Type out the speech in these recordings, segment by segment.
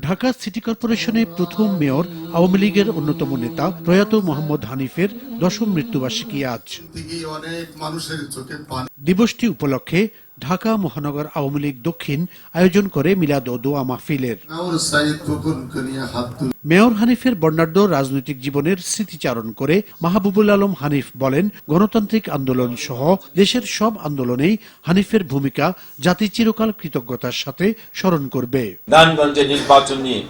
Dhaka city কর্পোরেশনের প্রথম mayor Awami লীগের অন্যতম নেতা প্রয়াত মোহাম্মদ হানিফের দশম মৃত্যুবার্ষিকী আজ। দিবসটি উপলক্ষে ঢাকা মহানগর আওয়ামী লীগ দক্ষিণ আয়োজন করে মিলাদ ও দোয়া মাহফিলের। মেয়র হানিফের বর্ণাঢ্য রাজনৈতিক জীবনের স্মৃতিচারণ করে মাহবুবুল আলম হানিফ বলেন গণতান্ত্রিক আন্দোলন সহ দেশের সব আন্দোলনেই হানিফের ভূমিকা জাতি চিরকাল কৃতজ্ঞতার সাথে স্মরণ করবে। নারায়ণগঞ্জে নির্বাচন নিয়ে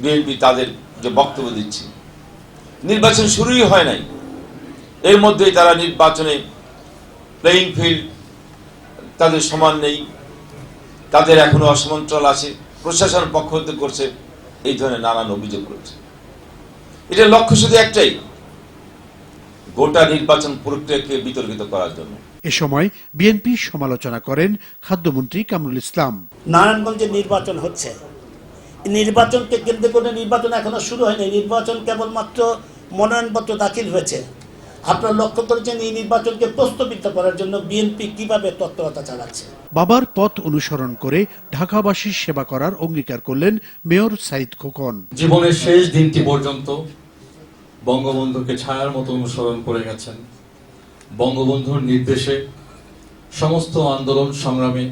বিএনপি তাদের যে বক্তব্য দিচ্ছে নির্বাচন শুরুই হয় নাই। এর মধ্যেই তারা নির্বাচনে প্লেইং ফিল্ড তাদের সমান নেই তাদের এখনও অসমন্ত্রণ আছে প্রশাসন পক্ষ হতে করছে এই ধরনের নানান অভিযোগ করছে। এটা লক্ষ্য শুধু একটাই গোটা নির্বাচন প্রক্রিয়াকে বিতর্কিত করার জন্য। এ সময় বিএনপি সমালোচনা করেন খাদ্যমন্ত্রী কামরুল ইসলাম। নারায়ণগঞ্জে নির্বাচন হচ্ছে। নির্বাচনকে কেন্দ্র করে নির্বাচন এখনও শুরু হয়নি। নির্বাচন কেবলমাত্র মনোনয়নপত্র দাখিল হয়েছে। আপনারা লক্ষ্য করেছেন এই নির্বাচনকে প্রস্তাবিত করার জন্য বিএনপি কীভাবে তৎপরতা চালাচ্ছে? বাবার পথ অনুসরণ করে ঢাকাবাসীর সেবা করার অঙ্গীকার করলেন মেয়র সাইদ খোকন। জীবনের শেষ দিনটি পর্যন্ত বঙ্গবন্ধুকে ছায়ার মতো অনুসরণ করে গেছেন। বঙ্গবন্ধুর নির্দেশে সমস্ত আন্দোলন সংগ্রামে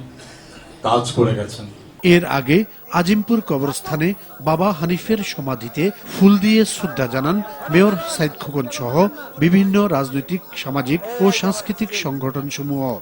কাজ করে গেছেন। এর আগে আজিমপুর কবরস্থানে বাবা হানিফের সমাধিতে ফুল দিয়ে শ্রদ্ধা জানান মেয়র সাইদ খোকন সহ বিভিন্ন রাজনৈতিক, সামাজিক ও সাংস্কৃতিক সংগঠন সমূহ